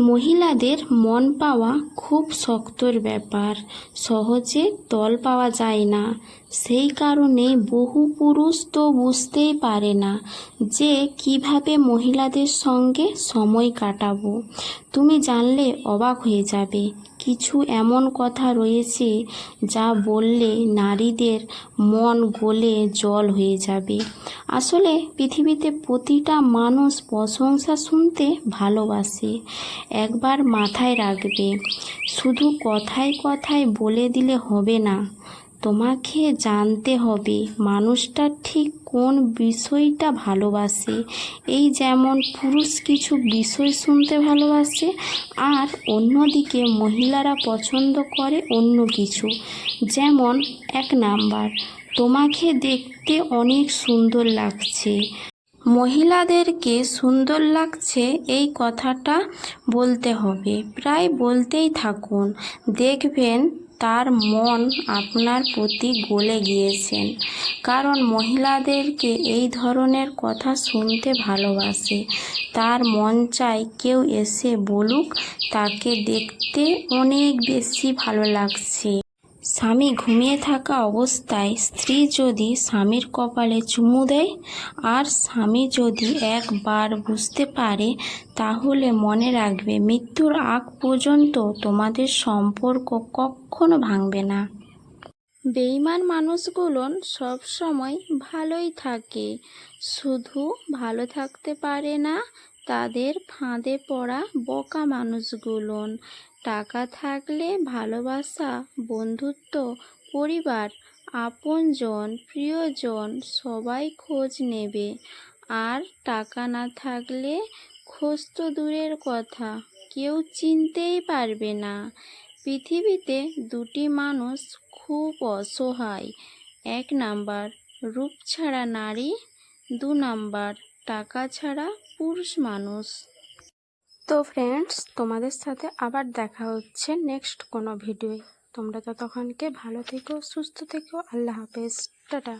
মহিলাদের মন পাওয়া খুব শক্তর ব্যাপার। সহজে তল পাওয়া যায় না। সেই কারণে বহু পুরুষ তো বুঝতেই পারে না যে কীভাবে মহিলাদের সঙ্গে সময় কাটাবো। তুমি জানলে অবাক হয়ে যাবে। কিছু এমন কথা রয়েছে যা বললে নারীদের মন গলে জল হয়ে যাবে। আসলে পৃথিবীতে প্রতিটা মানুষ প্রশংসা শুনতে ভালোবাসে, একবার মাথায় রাখবে। শুধু কথায় কথায় বলে দিলে হবে না। তোমাকে জানতে হবে মানুষটা ঠিক কোন বিষয়টা ভালোবাসে। এই যেমন পুরুষ কিছু বিষয় শুনতে ভালোবাসে আর অন্যদিকে মহিলারা পছন্দ করে অন্য কিছু। যেমন এক নাম্বার, তোমাকে দেখতে অনেক সুন্দর লাগছে। মহিলাদেরকে সুন্দর লাগছে এই কথাটা বলতে হবে। প্রায় বলতেই থাকুন, দেখবেন তার মন আপনার প্রতি গলে গিয়েছেন। কারণ মহিলাদেরকে এই ধরনের কথা শুনতে ভালোবাসে। তার মন চায় কেউ এসে বলুক, তাকে দেখতে অনেক বেশি ভালো লাগছে। স্বামী ঘুমিয়ে থাকা অবস্থায় স্ত্রী যদি স্বামীর কপালে চুমু দেয় আর স্বামী যদি একবার বুঝতে পারে, তাহলে মনে রাখবে মৃত্যুর আগ পর্যন্ত তোমাদের সম্পর্ক কখনো ভাঙবে না। বেইমান মানুষগুলো সব সময় ভালোই থাকে, শুধু ভালো থাকতে পারে না তাদের ফাঁদে পড়া বকা মানুষগুলোন। টাকা থাকলে ভালোবাসা, বন্ধুত্ব, পরিবার, আপনজন, প্রিয়জন সবাই খোঁজ নেবে। আর টাকা না থাকলে খোঁজ তো দূরের কথা, কেউ চিনতেই পারবে না। পৃথিবীতে দুটি মানুষ খুব অসহায়, এক নাম্বার রূপ ছাড়া নারী, দু নাম্বার টাকা ছাড়া পুরুষ মানুষ। তো ফ্রেন্ডস তোমাদের সাথে আবার দেখা হচ্ছে নেক্সট কোনো ভিডিওয়ে তোমরা ততক্ষণকে ভালো থেকো, সুস্থ থেকো, আল্লাহ হাফেজ। টাটা।